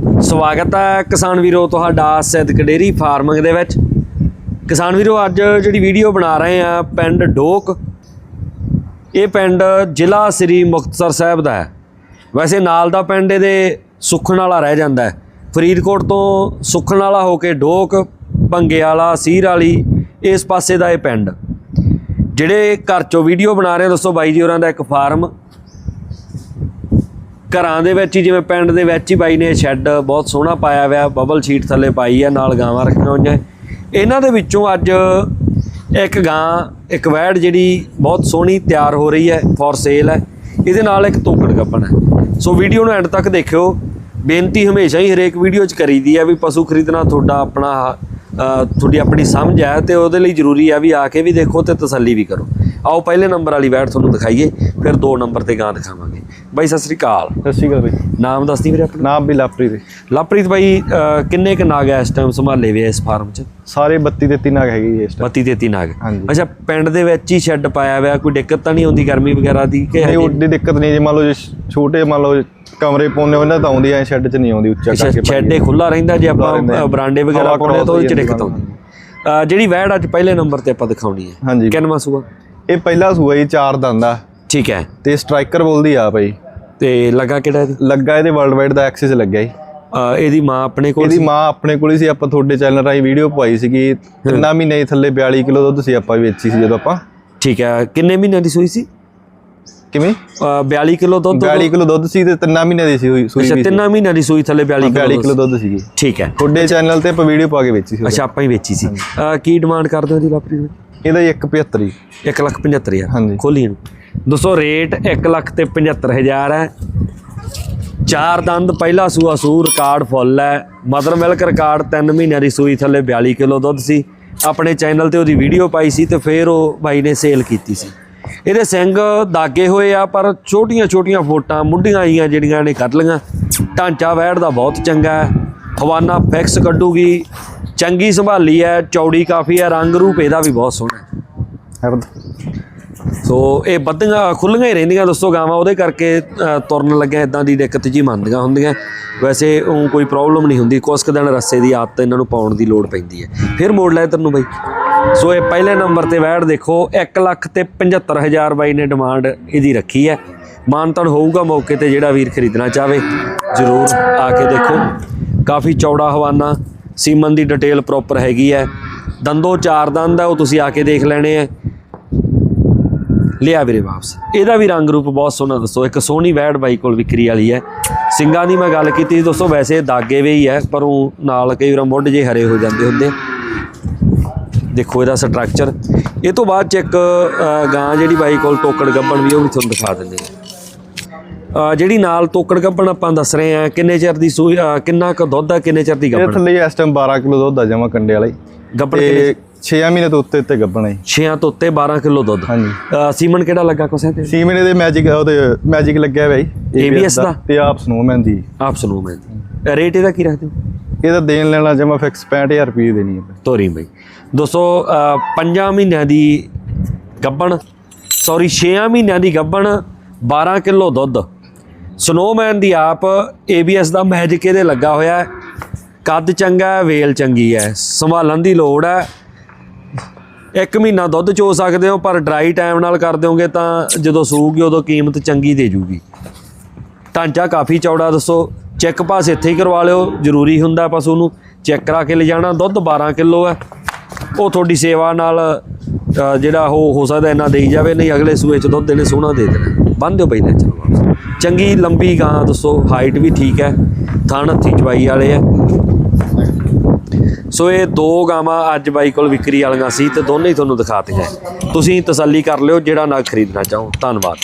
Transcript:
ਸਵਾਗਤ ਹੈ ਕਿਸਾਨ ਵੀਰੋ ਤੁਹਾਡਾ ਸਿੱਧਕ ਡੇਰੀ ਫਾਰਮਿੰਗ ਦੇ ਵਿੱਚ। ਕਿਸਾਨ ਵੀਰੋ, ਅੱਜ ਜਿਹੜੀ ਵੀਡੀਓ ਬਣਾ ਰਹੇ ਆ ਪਿੰਡ ਡੋਕ। ਇਹ ਪਿੰਡ ਜ਼ਿਲ੍ਹਾ ਸ੍ਰੀ ਮੁਕਤਸਰ ਸਾਹਿਬ ਦਾ ਹੈ। ਵੈਸੇ ਨਾਲ ਦਾ ਪਿੰਡ ਇਹਦੇ ਸੁਖਣ ਵਾਲਾ ਰਹਿ ਜਾਂਦਾ ਹੈ। ਫਰੀਦਕੋਟ ਤੋਂ ਸੁਖਣ ਵਾਲਾ ਹੋ ਕੇ ਡੋਕ, ਭੰਗੇ ਵਾਲਾ, ਸੀਰ ਵਾਲੀ, ਇਸ ਪਾਸੇ ਦਾ ਇਹ ਪਿੰਡ। ਜਿਹੜੇ ਘਰ ਚੋਂ ਵੀਡੀਓ ਬਣਾ ਰਹੇ ਆ ਦੋਸਤੋ ਬਾਈ ਜੀ ਹੋਰਾਂ ਦਾ ਇੱਕ ਫਾਰਮ। ਘਰਾਂ ਦੇ ਵਿੱਚ ਹੀ, ਜਿਵੇਂ ਪਿੰਡ ਦੇ ਵਿੱਚ ਹੀ ਬਾਈ ਨੇ ਸ਼ੈੱਡ ਬਹੁਤ ਸੋਹਣਾ ਪਾਇਆ ਹੋਇਆ, ਬਬਲ ਸ਼ੀਟ ਥੱਲੇ ਪਾਈ ਹੈ ਨਾਲ ਗਾਵਾਂ ਰੱਖੀਆਂ ਹੋਈਆਂ। ਇਹਨਾਂ ਦੇ ਵਿੱਚੋਂ ਅੱਜ ਇੱਕ ਗਾਂ, ਇੱਕ ਵੈੜ ਜਿਹੜੀ ਬਹੁਤ ਸੋਹਣੀ ਤਿਆਰ ਹੋ ਰਹੀ ਹੈ ਫॉर ਸੇਲ ਹੈ। ਇਹਦੇ ਨਾਲ ਇੱਕ ਤੋਕੜ ਗੱਪਣ ਹੈ। ਸੋ ਵੀਡੀਓ ਨੂੰ ਐਂਡ ਤੱਕ ਦੇਖਿਓ। ਬੇਨਤੀ ਹਮੇਸ਼ਾ ਹੀ ਹਰੇਕ ਵੀਡੀਓ 'ਚ ਕਰੀਦੀ ਹੈ ਵੀ ਪਸ਼ੂ ਖਰੀਦਣਾ ਤੁਹਾਡਾ ਆਪਣਾ ਤੁਹਾਡੀ ਆਪਣੀ ਸਮਝ ਹੈ ਤੇ ਉਹਦੇ ਲਈ ਜ਼ਰੂਰੀ ਆ ਵੀ ਆ ਕੇ ਵੀ ਦੇਖੋ ਤੇ ਤਸੱਲੀ ਵੀ ਕਰੋ। ਆਓ, ਪਹਿਲੇ ਨੰਬਰ ਵਾਲੀ ਵੈੜ ਤੁਹਾਨੂੰ ਦਿਖਾਈਏ, ਫਿਰ ਦੋ ਨੰਬਰ ਤੇ ਗਾਂ ਦਿਖਾਵਾਂਗੇ। ਬਾਈ ਸਤਿ ਸ੍ਰੀ ਅਕਾਲ। ਸਤਿ ਸ਼੍ਰੀ ਅਕਾਲ ਬਈ। ਨਾਮ ਦੱਸਦੀ ਵੀਰੇ ਆਪਣਾ? ਨਾਮ ਵੀ ਲਾਪਰੀ ਦੇ ਲਵਪ੍ਰੀਤ ਬਾਈ ਕਿੰਨੇ ਕ ਨਾਗ ਐ ਇਸ ਟਾਈਮ ਸੰਭਾਲੇ ਵੇ ਇਸ ਫਾਰਮ 'ਚ? ਸਾਰੇ 32 ਦੇ ਤਿੰਨ ਹੈਗੇ ਜੀ ਇਸ ਟਾਈਮ 32 33 ਨਾਗ। ਅੱਛਾ ਪਿੰਡ ਦੇ ਵਿੱਚ ਹੀ ਸ਼ੈੱਡ ਪਾਇਆ ਹੋਇਆ ਕੋਈ ਦਿੱਕਤ ਤਾਂ ਨਹੀਂ ਆਉਂਦੀ ਗਰਮੀ ਵਗੈਰਾ ਦੀ ਕਿ ਨਹੀਂ ਉਹਦੀ ਦਿੱਕਤ ਨਹੀਂ ਜੇ ਮੰਨ ਲਓ ਜੇ ਛੋਟੇ ਮੰਨ ਲਓ ਕਮਰੇ ਪਾਉਣੇ ਉਹਨਾਂ ਤਾਂ ਆਉਂਦੀ ਐ ਸ਼ੈੱਡ 'ਚ ਨਹੀਂ ਆਉਂਦੀ ਉੱਚਾ ਕਰਕੇ ਸ਼ੈੱਡ ਖੁੱਲਾ ਰਹਿੰਦਾ ਜੇ ਆਪਾਂ ਬਰਾਂਡੇ ਵਗੈਰਾ ਪਾਉਣੇ ਤਾਂ ਉਹਦੇ 'ਚ ਦਿੱਕਤ ਆਉਂਦੀ। ਜਿਹੜੀ ਵੈੜ ਅੱਜ ਪਹਿਲੇ ਨੰਬਰ ਤੇ ਆਪਾਂ ਦਿਖਾਉਣੀ ਹੈ। ਕਿੰਨਵਾਂ ਸੂਆ? ਇਹ ਪਹਿਲਾ ਸੂਆ ਜੀ ਚਾਰ ਦੰਦ ਠੀਕ ਹੈ। ਤੇ ਸਟ੍ਰਾਈਕਰ ਬੋਲਦੀ ਆ ਭਾਈ। ਤੇ ਲੱਗਾ ਕਿਹੜਾ ਇਹਦੀ? ਲੱਗਾ ਇਹਦੇ ਵਰਲਡ ਵਾਈਡ ਦਾ ਐਕਸੈਸ ਲੱਗਿਆ ਜੀ। ਇਹਦੀ ਮਾਂ ਆਪਣੇ ਕੋਲ ਇਹਦੀ ਮਾਂ ਆਪਣੇ ਕੋਲ ਹੀ ਸੀ ਆਪਾਂ ਤੁਹਾਡੇ ਚੈਨਲ ਰਾਹੀਂ ਵੀਡੀਓ ਪਾਈ ਸੀਗੀ। ਤਿੰਨਾਂ ਮਹੀਨੇ ਥੱਲੇ 42 ਕਿਲੋ ਦੁੱਧ ਸੀ ਆਪਾਂ ਵੇਚੀ ਸੀ ਜਦੋਂ ਆਪਾਂ। ਠੀਕ ਹੈ ਕਿੰਨੇ ਮਹੀਨਿਆਂ ਦੀ ਸੂਈ ਸੀ? ਕਿਵੇਂ? ਅਹ, 42 ਕਿਲੋ ਦੁੱਧ 42 ਕਿਲੋ ਦੁੱਧ ਸੀ ਤੇ ਤਿੰਨਾਂ ਮਹੀਨੇ ਦੀ ਸੀ ਹੋਈ ਸੂਈ ਅੱਛਾ ਵੀ ਤਿੰਨਾਂ ਮਹੀਨਿਆਂ ਦੀ ਸੂਈ ਥੱਲੇ 42 42 ਕਿਲੋ ਕਿਲੋ ਦੁੱਧ ਸੀਗੀ। ਠੀਕ ਹੈ। ਤੁਹਾਡੇ ਚੈਨਲ ਤੇ ਆਪਾਂ ਵੀਡੀਓ ਪਾ ਕੇ ਵੇਚੀ ਸੀ ਅੱਛਾ ਆਪਾਂ ਹੀ ਵੇਚੀ ਸੀ। ਕੀ ਡਿਮਾਂਡ ਕਰਦੇ ਹੋ ਜੀ ਲਵਪ੍ਰੀਤ ਇਹਦਾ ਜੀ 175 ਜੀ। 1 ਲੱਖ 75000 ਹਾਂਜੀ। ਖੋਲੀ ਇਹਨੂੰ ਦੋਸਤੋ ਰੇਟ 1 ਲੱਖ ਤੇ 75000 ਹੈ। ਚਾਰ ਦੰਦ, ਪਹਿਲਾ ਸੂਆ ਸੂ, ਰਿਕਾਰਡ ਫੁੱਲ ਹੈ। ਮਦਰ ਮਿਲਕ ਰਿਕਾਰਡ 3 ਮਹੀਨਿਆਂ ਦੀ ਸੂਈ ਥੱਲੇ 42 ਕਿਲੋ ਦੁੱਧ ਸੀ। ਆਪਣੇ ਚੈਨਲ ਤੇ ਉਹਦੀ ਵੀਡੀਓ ਪਾਈ ਸੀ ਤੇ ਫਿਰ ਉਹ ਬਾਈ ਨੇ ਸੇਲ ਕੀਤੀ ਸੀ। ਇਹਦੇ ਸਿੰਘ ਦਾਗੇ ਹੋਏ ਆ, ਪਰ ਛੋਟੀਆਂ ਛੋਟੀਆਂ ਫੋਟਾਂ ਮੁੱਢੀਆਂ ਆਈਆਂ ਜਿਹੜੀਆਂ ਨੇ ਕੱਢ ਲੀਆਂ ਢਾਂਚਾ ਵੈੜ ਦਾ ਬਹੁਤ ਚੰਗਾ ਹੈ। ਹਵਾਨਾ ਫਿਕਸ ਕੱਢੂਗੀ। ਚੰਗੀ ਸੰਭਾਲੀ ਹੈ। ਚੌੜੀ ਕਾਫੀ ਹੈ। ਰੰਗ ਰੂਪ ਇਹਦਾ ਵੀ ਬਹੁਤ ਸੋਹਣਾ ਹੈ। ਸੋ ਇਹ ਬੱਧੀਆਂ ਖੁੱਲੀਆਂ ਹੀ ਰਹਿੰਦੀਆਂ ਦੋਸਤੋ ਗਾਵਾਂ, ਉਹਦੇ ਕਰਕੇ ਤੁਰਨ ਲੱਗਿਆ ਇਦਾਂ ਦੀ ਦਿੱਕਤ ਜੀ ਮੰਨਦੀਆਂ ਹੁੰਦੀਆਂ। ਵੈਸੇ ਉਹ ਕੋਈ ਪ੍ਰੋਬਲਮ ਨਹੀਂ ਹੁੰਦੀ, ਕੁਛ ਕੁ ਦਿਨ ਰੱਸੇ ਦੀ ਆਦਤ ਇਹਨਾਂ ਨੂੰ ਪਾਉਣ ਦੀ ਲੋੜ ਪੈਂਦੀ ਹੈ। ਫਿਰ ਮੋੜ ਲੈ ਤੈਨੂੰ ਬਾਈ। ਸੋ ਇਹ ਪਹਿਲੇ ਨੰਬਰ ਤੇ ਵੈੜ ਦੇਖੋ 1 ਲੱਖ ਤੇ 75000 ਬਾਈ ਨੇ ਡਿਮਾਂਡ ਇਹਦੀ ਰੱਖੀ ਹੈ। ਮਾਨਤਨ ਹੋਊਗਾ ਮੌਕੇ ਤੇ ਜਿਹੜਾ ਵੀਰ ਖਰੀਦਣਾ ਚਾਹਵੇ, ਜ਼ਰੂਰ ਆ ਕੇ ਦੇਖੋ। ਕਾਫੀ ਚੌੜਾ ਹਵਾਨਾ, ਸੀਮਨ ਦੀ ਡਿਟੇਲ ਪ੍ਰੋਪਰ ਹੈਗੀ ਹੈ। ਦੰਦੋ ਚਾਰ ਦੰਦ ਹੈ ਉਹ ਤੁਸੀਂ ਆ ਕੇ ਦੇਖ ਲੈਣੇ ਆ ਲਿਆ ਵੀਰੇ ਵਾਪਸ। ਇਹਦਾ ਵੀ ਰੰਗ ਰੂਪ ਬਹੁਤ ਸੋਹਣਾ ਦੱਸੋ। ਇੱਕ ਸੋਹਣੀ ਵੈੜ ਬਾਈ ਕੋਲ ਵਿਕਰੀ ਵਾਲੀ ਹੈ। ਸਿੰਘਾਂ ਦੀ ਮੈਂ ਗੱਲ ਕੀਤੀ ਸੀ ਦੋਸਤੋ ਵੈਸੇ ਇਹ ਦਾਗੇ ਵੇ ਹੀ ਹੈ ਪਰ ਉਹ ਨਾਲ ਕਈ ਵਾਰ ਮੁੱਢ ਜੇ ਹਰੇ ਹੋ ਜਾਂਦੇ ਹੁੰਦੇ। ਦੇਖੋ ਇਹਦਾ ਸਟਰਕਚਰ ਇਹ ਤੋਂ ਬਾਅਦ ਚ ਇੱਕ ਗਾਂ ਜਿਹੜੀ ਬਾਈ ਕੋਲ ਟੋਕੜ ਗੱਬਣ ਵੀ ਉਹ ਵੀ ਤੁਹਾਨੂੰ ਦਿਖਾ ਦਿੰਦੇ ਆ ਜਿਹੜੀ ਨਾਲ ਤੋਕੜ ਗੱਬਣ ਆਪਾਂ ਦੱਸ ਰਹੇ ਆ ਕਿੰਨੇ ਚਿਰ ਦੀ ਸੂਈ ਕਿੰਨਾ ਕੁ ਦੁੱਧ ਆ ਕਿੰਨੇ ਚਿਰ ਦੀ ਇਹ ਗੱਬਣ ਥੱਲੇ ਇਸ ਟਾਈਮ 12 ਕਿਲੋ ਦੁੱਧ ਆ ਜਾਵਾਂ ਕੰਡੇ ਵਾਲਾ ਗੱਬਣ ਕਿੰਨੇ 6 ਮਹੀਨੇ ਤੋਂ ਉੱਤੇ ਉੱਤੇ ਗੱਭਣਾ ਜੀ। 6 ਤੋਂ ਉੱਤੇ 12 ਕਿਲੋ ਦੁੱਧ। ਹਾਂਜੀ। ਅ, ਸੀਮਨ ਕਿਹੜਾ ਲੱਗਾ ਕੋਸੇ ਤੇ 6 ਮਹੀਨੇ ਦੇ ਮੈਜਿਕ ਉਹਦੇ ਮੈਜਿਕ ਲੱਗਿਆ ਹੋਇਆ ਜੀ। ABS ਦਾ? ਤੇ ਆਪ ਸਨੋਮੈਨ ਦੀ। ਆਪ ਸੁਣੋ ਮੈਂ ਰੇਟ ਇਹਦਾ ਕੀ ਰੱਖਦੇ ਹੋ? ਇਹਦਾ ਦੇਣ ਲੈਣਾ ਜਮਾ ਫਿਕਸ 65000 ਰੁਪਏ ਦੇਣੀ ਹੈ। ਤੋਰੀ ਬਈ। ਦੋਸਤੋ ਅਹ, ਪੰਜਾਂ ਮਹੀਨਿਆਂ ਦੀ ਗੱਬਣ ਸੌਰੀ 6 ਮਹੀਨਿਆਂ ਦੀ ਗੱਬਣ 12 ਕਿਲੋ ਦੁੱਧ। ਸਨੋਮੈਨ ਦੀ ਆਪ ABS ਦਾ ਮੈਜਿਕ ਇਹਦੇ ਲੱਗਾ ਹੋਇਆ ਹੈ। ਕੱਦ ਚੰਗਾ ਹੈ ਵੇਲ ਚੰਗੀ ਹੈ। ਸੰਭਾਲਣ ਦੀ ਲੋੜ ਹੈ। ਇੱਕ ਮਹੀਨਾ ਦੁੱਧ ਚੋ ਸਕਦੇ ਹੋ, ਪਰ ਡਰਾਈ ਟਾਈਮ ਨਾਲ ਕਰ ਦਿਓਗੇ ਤਾਂ ਜਦੋਂ ਸੂਗੀ ਉਦੋਂ ਕੀਮਤ ਚੰਗੀ ਦੇ ਜੂਗੀ। ਢਾਂਚਾ ਕਾਫੀ ਚੌੜਾ ਦੱਸੋ, ਚੈੱਕ ਪਾਸ ਇੱਥੇ ਹੀ ਕਰਵਾ ਲਿਓ, ਜ਼ਰੂਰੀ ਹੁੰਦਾ ਪਸ਼ੂ ਨੂੰ, ਚੈੱਕ ਕਰਾ ਕੇ ਲਿਜਾਣਾ, ਦੁੱਧ 12 ਕਿਲੋ ਹੈ। ਉਹ ਤੁਹਾਡੀ ਸੇਵਾ ਨਾਲ ਜਿਹੜਾ ਉਹ ਹੋ ਸਕਦਾ ਇੰਨਾ ਦੇਈ ਜਾਵੇ, ਨਹੀਂ ਅਗਲੇ ਸੂਏ ਚ ਦੁੱਧ ਇਹਨੇ ਸੋਹਣਾ ਦੇ ਦੇਣਾ। ਬੰਨ ਦਿਓ ਬਈ ਚਲੋ ਚੰਗੀ ਲੰਬੀ ਗਾਂ ਦੱਸੋ ਹਾਈਟ ਵੀ ਠੀਕ ਹੈ ਥਣ ਹੱਥੀ ਚਵਾਈ ਵਾਲੇ ਆ ਸੋ ਇਹ ਦੋ ਗਾਵਾਂ ਅੱਜ ਬਾਈ ਕੋਲ ਵਿਕਰੀ ਵਾਲੀਆਂ ਸੀ ਤੇ ਦੋਨੇ ਹੀ ਤੁਹਾਨੂੰ ਦਿਖਾਤੀਆਂ। ਤੁਸੀਂ ਤਸੱਲੀ ਕਰ ਲਿਓ ਜਿਹੜਾ ਨਾ ਖਰੀਦਣਾ ਚਾਹੋ। ਧੰਨਵਾਦ।